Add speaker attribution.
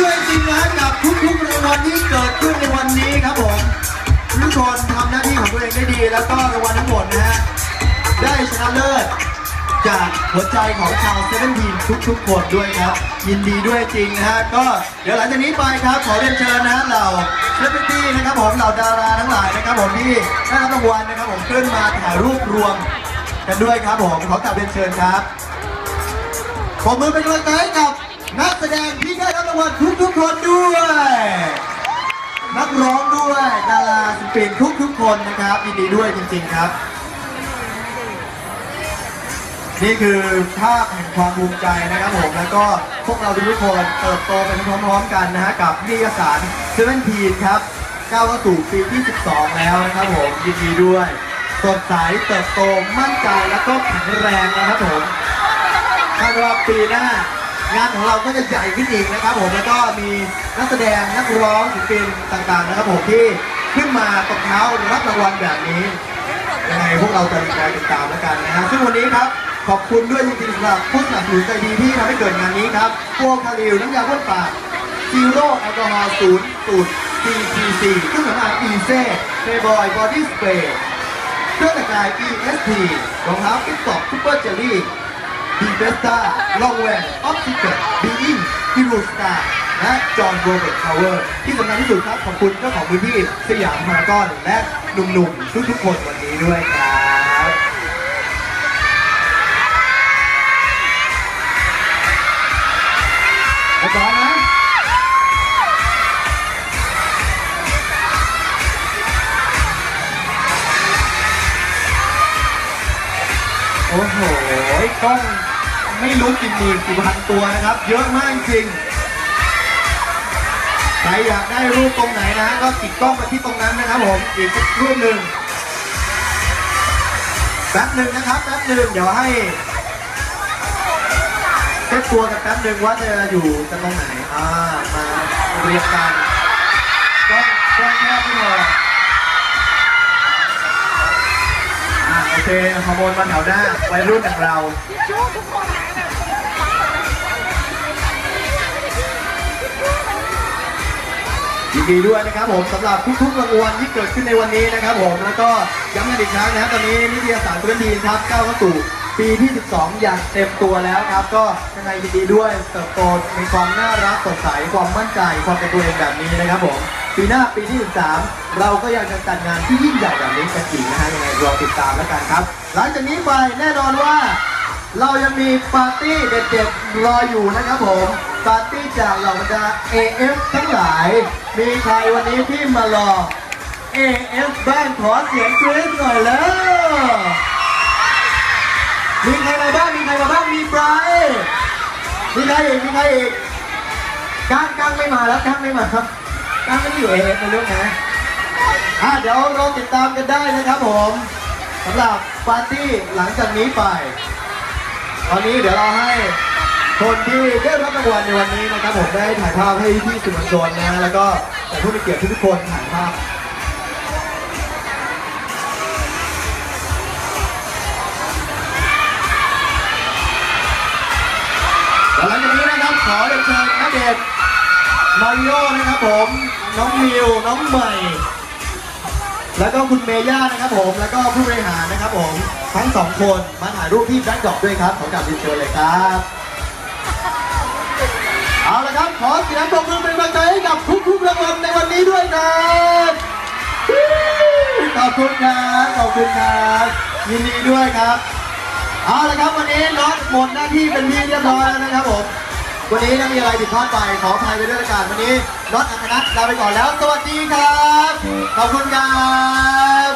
Speaker 1: ด้วยจริงนะกับทุกๆรางวัลที่เกิดขึ้นในวันนี้ครับผมทุกคนทำหน้าที่ของตัวเองได้ดี แล้วก็รางวัลทั้งหมดนะฮะได้ชนะเลิศจากหัวใจของชาวเซเว่นทีมทุกๆคนด้วยครับ ยินดีด้วยจริงนะฮะก็เดี๋ยวหลังจากนี้ไปครับขอเรียนเชิญนะฮะเหล่าเซเลบริตี้นะครับผมเหล่าดาราทั้งหลายนะครับผมที่ได้รับรางวัลนะครับผมขึ้นมาถ่ายรูปรวมกันด้วยครับผมขอกราบเรียนเชิญครับขอมือเป็นกำลังใจกับ นักแสดงที่ได้รับรางวัลทุกๆคนด้วย นักร้องด้วยดาราศิลปินทุกๆคนนะครับยินดีด้วยจริงๆครับ นี่คือภาพแห่งความภูมิใจนะครับผมแล้วก็พวกเราทุกคนเติบโตไปพร้อมๆกันนะฮะกับนิตยสารเซเว่นทีนครับก้าวเข้าสู่ปีที่ 12 แล้วนะครับผมยินดีด้วยสดใสเติบโตมั่นใจแล้วก็แข็งแรงนะครับผมคาดว่าปีหน้า งานของเราก็จะใหญ่ขึ้นอีกนะครับผมแล้วก็มีนักแสดงนักร้องศิลปินต่างๆนะครับผมที่ขึ้นมาตบเท้ารับรางวัลแบบนี้ยังไงพวกเราจะคอยติดตามแล้วกันนะฮะซึ่งวันนี้ครับขอบคุณด้วยจริงๆสำหรับผู้สนับสนุนใจดีที่ทำให้เกิดงานนี้ครับพวกคาริวน้ำยาพ่นปากซีโร่แอลกอฮอล์ศูนย์สูตร CTC เครื่องสำอางอีเซ่เฟบอยบอดี้สเปรย์เครื่องแต่งกาย EST รองเท้าฟิตตอกซูเปอร์เจลลี่ ดีเบสตาลองแวนออฟซิเกตบีอิงฮิรูสตาและจอห์นโรเบิร์ตพาวเวอร์ที่สำคัญที่สุดครับขอบคุณเจ้าของพื้นที่สยามพารากอนและหนุ่มๆทุกๆคนวันนี้ด้วยครับเรียบร้อยนะโอ้โห กล้องไม่รู้กี่หมื่นกี่พันตัวนะครับ เยอะมากจริงใครอยากได้รูปตรงไหนนะก็ติดกล้องไปที่ตรงนั้นนะครับผมอีกรูปหนึ่งแป๊บหนึ่งนะครับแป๊บหนึ่งเดี๋ยวให้เช็คตัวกันแป๊บหนึ่งว่าจะอยู่กันตรงไหนอ่ามาเรียงกัน เคฮอร์โมนมาแถวหน้าวัยรุ่นอย่างเรายินดีด้วยนะครับผมสำหรับทุกๆรางวัลที่เกิดขึ้นในวันนี้นะครับผมแล้วก็ย้ำกันอีกครั้งนะครับตอนนี้นิตยสารตุลดีครับก้าวเข้าสู่ปีที่ 12 อย่างเต็มตัวแล้วครับ ก็ยังไงยินดีด้วยเติบโตมีความน่ารักสดใสความมั่นใจความเป็นตัวเองแบบนี้นะครับผม ปีหน้าปีที่ 13 เราก็ยังจะจัดงานที่ยิ่งใหญ่แบบนี้กันอีกนะฮะยังไงรอติดตามแล้วกันครับ หลังจากนี้ไปแน่นอนว่า เรายังมีปาร์ตี้เด็ดๆรออยู่นะครับผมปาร์ตี้จากเหล่าบรรดา AF ทั้งหลาย มีใครวันนี้ที่มารอ AF บ้านขอเสียงกรี๊ดหน่อยแล้วมีใครมาบ้างมีใครมาบ้างมีไบรท์มีใครอีกมีใครอีกก้างก้างไม่มาแล้วก้างไม่มาครับ ก้งไม่ได้อยู่ AF ในเรื่องนะอะเดี๋ยวราติดตามกันได้นะครับผมสำหรับปาร์ตี้หลังจากนี้ไป ตอนนี้เดี๋ยวเราให้คนที่ได้รับรางวัลในวันนี้นะครับผมได้ถ่ายภาพให้พี่สื่อมวลชนนะแล้วก็แต่ผู้มีเกียรติทุกคนถ่ายภาพหลังจากนี้นะครับขอเรียนเชิญนักเดชน์ มาริโอนะครับผม น้องมิว น้องใหม่ แล้วก็คุณเมย่านะครับผม แล้วก็ผู้บริหารนะครับผม ทั้งสองคนมาถ่ายรูปที่แบ็คดอปด้วยครับ ขอกราบเรียนเชิญเลยครับ เอาละครับ ขอเสียงปรบมือเป็นกำลังใจให้กับทุกๆรางวัลในวันนี้ด้วยครับขอบคุณครับ ขอบคุณครับยินดีด้วยครับ เอาละครับวันนี้น็อตหมดหน้าที่เป็นที่เรียบร้อยแล้วนะครับผม วันนี้ถ้ามีอะไรผิดพลาดไปขออภัยไปด้วยละกันวันนี้น็อตอัครนัทลาไปก่อนแล้ว สวัสดีครับ ขอบคุณครับ